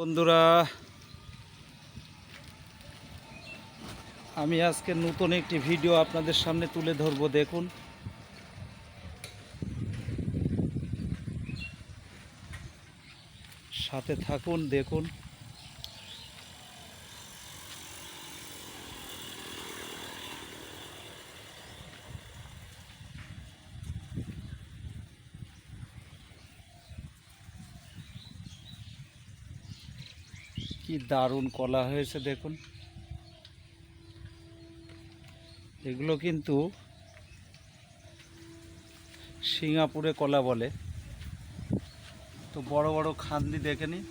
বন্ধুরা আমি আজকে নতুন একটি ভিডিও আপনাদের সামনে তুলে ধরবো দেখুন। সাথে থাকুন দেখুন। কি দারুণ কলা হয়েছে দেখুন। এগুলো কিন্তু সিঙ্গাপুরে কলা বলে। তো বড় বড় খান্দি দেখে নিন।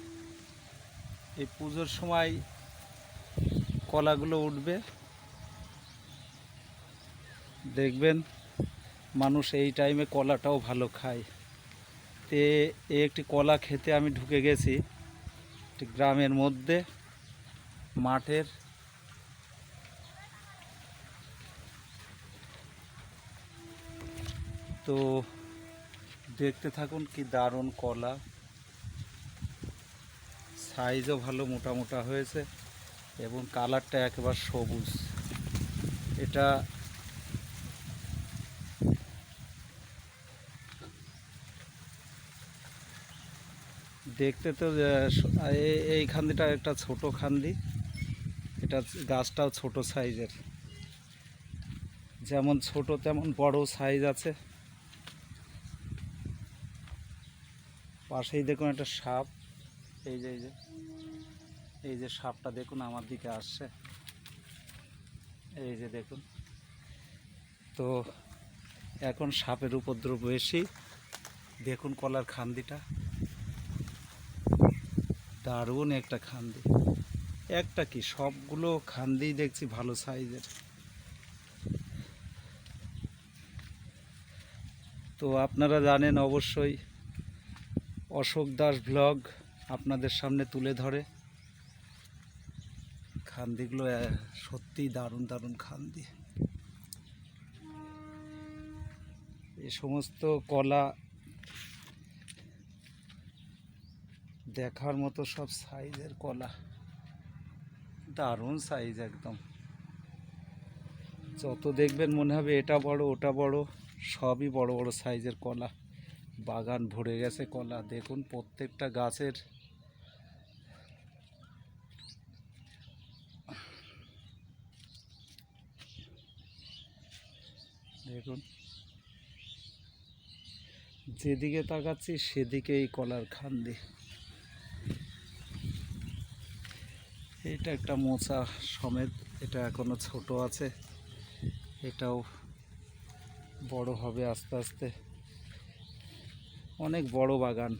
এই পুজোর সময় কলাগুলো উঠবে। দেখবেন মানুষ এই টাইমে কলাটাও ভালো খায়। তে একটি কলা খেতে আমি ঢুকে গেছি। একটি গ্রামের মধ্যে মাঠের তো দেখতে থাকুন কি দারুণ কলা। সাইজও ভালো, মোটা মোটা হয়েছে এবং কালারটা একেবারে সবুজ। এটা দেখতে তো এই খান্দিটা একটা ছোট খান্দি। এটা গাছটাও ছোট সাইজের। যেমন ছোট, তেমন বড় সাইজ আছে। পাশেই দেখুন একটা সাপ। এই যে এই যে এই যে সাপটা দেখুন আমার দিকে আসছে। এই যে দেখুন। তো এখন সাপের উপদ্রব বেশি। দেখুন কলার খান্দিটা। দারুণ একটা খান্দি। একটা কি? সবগুলো খান্দিই দেখছি ভালো সাইজের। তো আপনারা জানেন অবশ্যই অশোক দাস ব্লগ আপনাদের সামনে তুলে ধরে। খান্দিগুলো আহ, সত্যিই দারুণ দারুণ খান্দি। এই সমস্ত কলা দেখার মতো সব সাইজের কলা। দারুণ সাইজ একদম। যত দেখবেন মনে হবে এটা বড়, ওটা বড়, সবই বড় বড় সাইজের কলা। বাগান ভরে গেছে কলা। দেখুন প্রত্যেকটা গাছের দেখুন। যেদিকে তাকাচ্ছি সেদিকেই কলার খান্দি। এটা একটা মোচা সমেত, এটা এখনও ছোট আছে। এটাও বড় হবে আস্তে আস্তে। অনেক বড় বাগান।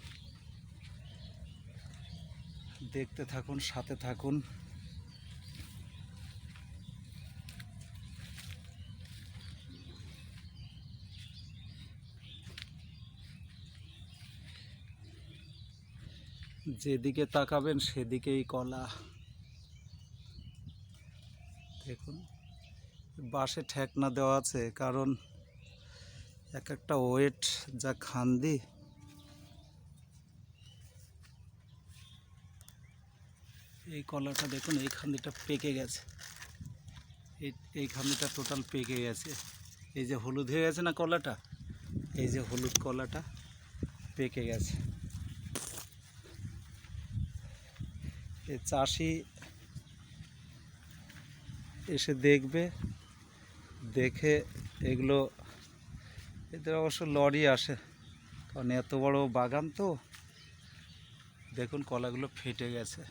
দেখতে থাকুন, সাথে থাকুন। যেদিকে তাকাবেন সেদিকেই কলা। দেখুন। বাঁশে ঠেকনা দেওয়া আছে, কারণ এক একটা ওয়েট যা খান্দি। এই কলাটা দেখুন, এই খান্দিটা পেকে গেছে। এই খান্দিটা টোটাল পেকে গেছে। এই যে হলুদ হয়ে গেছে না কলাটা? এই যে হলুদ কলাটা পেকে গেছে। এই চাষি এসে দেখবে, দেখে এগুলো, এদের অবশ্য লরি আসে। কারণ এত বড় বাগান তো, দেখুন কলাগুলো ফেটে গেছে।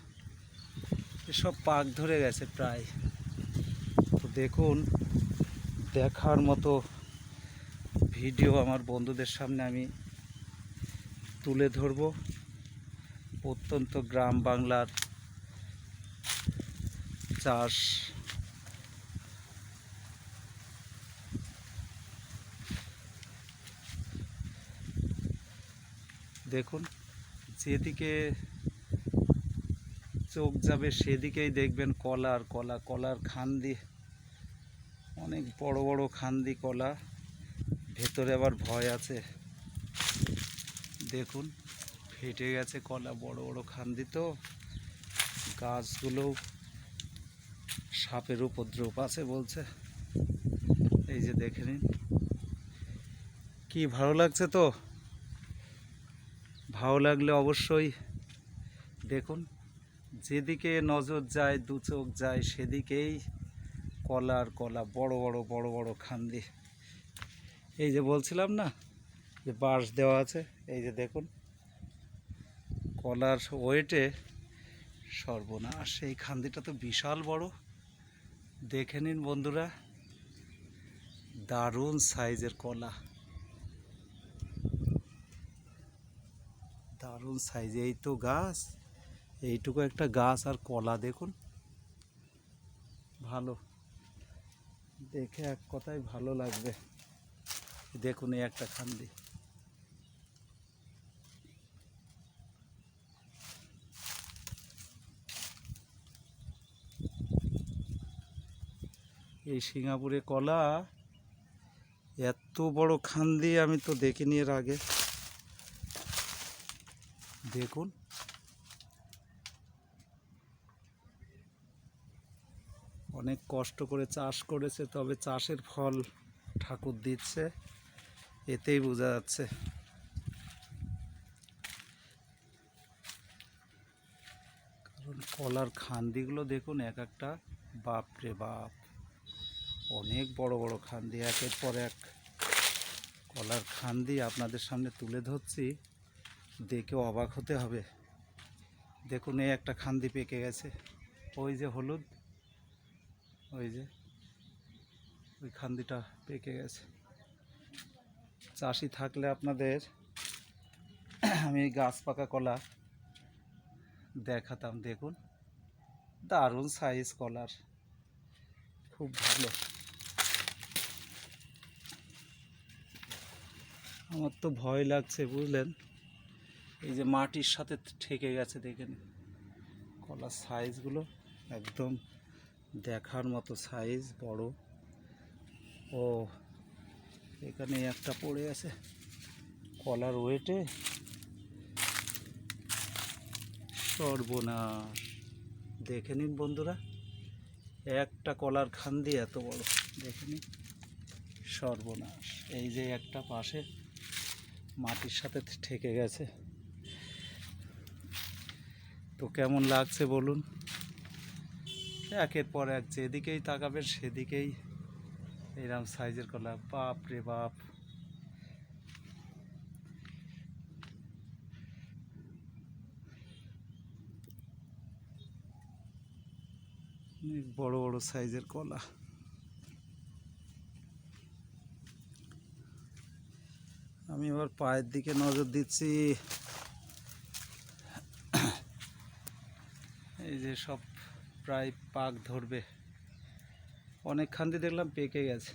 এসব পাক ধরে গেছে প্রায়। তো দেখুন, দেখার মতো ভিডিও আমার বন্ধুদের সামনে আমি তুলে ধরব। অত্যন্ত গ্রাম বাংলার চাষ দেখুন, যেদিকে চোখ যাবে সেদিকেই দেখবেন কলা আর কলা, কলার খান্দি, অনেক বড় বড় খান্দি কলা। ভেতরে আবার ভয় আছে। দেখুন, ফেটে গেছে কলা, বড় বড় খান্দি তো। গাছগুলোও সাপের উপদ্রব আছে বলছে। এই যে দেখে নিন। কি ভালো লাগছে তো? ভালো লাগলে অবশ্যই দেখুন। যেদিকে নজর যায়, দু চোখ যায়, সেদিকেই কলার কলা, বড় বড় বড় বড় খান্দি। এই যে বলছিলাম না, যে বাঁশ দেওয়া আছে, এই যে দেখুন, কলার ওয়েটে সর্বনাশ। এই খান্দিটা তো বিশাল বড়। দেখে নিন বন্ধুরা, দারুণ সাইজের কলা। দারুণ সাইজ এই তো গাছ। এইটুকু একটা গাছ আর কলা দেখুন। ভালো। দেখে এক কথায় ভালো লাগবে। দেখুন এই একটা খান্দি। এই সিঙ্গাপুরে কলা, এত বড় খান্দি আমি তো দেখিনি এর আগে। দেখুন। অনেক কষ্ট করে চাষ করেছে, তবে চাষের ফল ঠাকুর দিচ্ছে, এতেই বোঝা যাচ্ছে। কারণ কলার খান্দিগুলো দেখুন, এক একটা বাপ রে বাপ! অনেক বড় বড় খান্দি, একের পর এক কলার খান্দি আপনাদের সামনে তুলে ধরছি। দেখে অবাক হতে হবে। দেখুন, এই একটা খান্দি পেকে গেছে। ওই যে হলুদ, ওই যে, ওই খান্দিটা পেকে গেছে। চাষি থাকলে আপনাদের আমি গাছ পাকা কলা দেখাতাম। দেখুন, দারুণ সাইজ কলার। খুব ভালো। আমার তো ভয় লাগছে, বুঝলেন? এই যে মাটির সাথে ঠেকে গেছে, দেখেন। কলার সাইজগুলো একদম দেখার মতো সাইজ বড়। ও, এখানে একটা পড়ে আছে কলার ওয়েটে সর্বনাশ। দেখে নিন বন্ধুরা, একটা কলার খান্দি এত বড়। দেখে নিন, সর্বনাশ। এই যে একটা পাশে মাটির সাথে ঠেকে গেছে। তো কেমন লাগছে বলুন? একের পর এক যেদিকেই তাকাবেন সেদিকেই এরম সাইজের কলা। বাপ রে বাপ। বড় বড় সাইজের কলা। আমি এবার পায়ের দিকে নজর দিচ্ছি। এই যে সব প্রায় পাক ধরবে। অনেক খান্তি দেখলাম পেকে গেছে।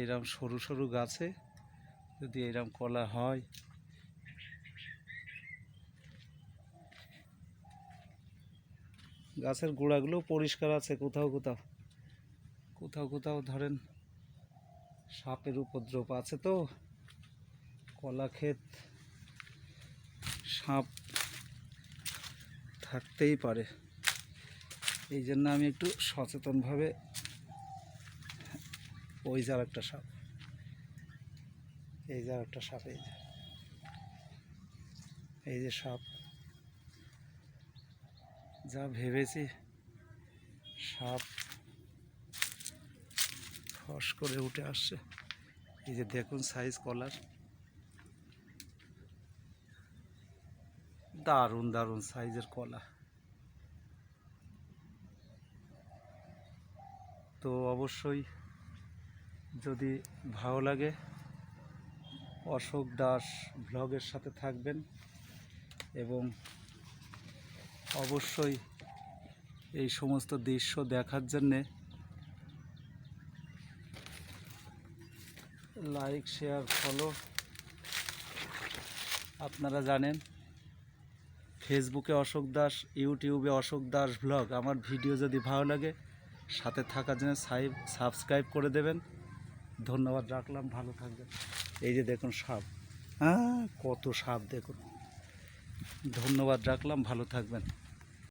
এরম সরু সরু গাছে যদি এরম কলা হয়। গাছের গোড়াগুলো পরিষ্কার আছে, কোথাও কোথাও। কোথাও কোথাও ধরেন সাপের উপদ্রব আছে তো। কলা ক্ষেত, সাপ থাকতেই পারে। এই জন্য আমি একটু সচেতনভাবে ওই যার একটা সাপ। এই যার একটা সাপ, এই এই যে সাপ। যা ভেবেছি, সাপ ফস করে উঠে আসছে। এই যে দেখুন সাইজ কলার দারুণ দারুণ সাইজের কলা তো অবশ্যই যদি ভালো লাগে অশোক দাস ব্লগের সাথে থাকবেন এবং অবশ্যই এই সমস্ত দৃশ্য দেখার জন্যে লাইক শেয়ার ফলো আপনারা জানেন ফেসবুকে অশোক দাস ইউটিউবে অশোক দাস ব্লগ আমার ভিডিও যদি ভালো লাগে, সাথে থাকার জন্য সাবস্ক্রাইব করে দেবেন। ধন্যবাদ, রাখলাম, ভালো থাকবেন। এই যে দেখুন সাপ। হ্যাঁ কত সাপ দেখুন। ধন্যবাদ, রাখলাম, ভালো থাকবেন।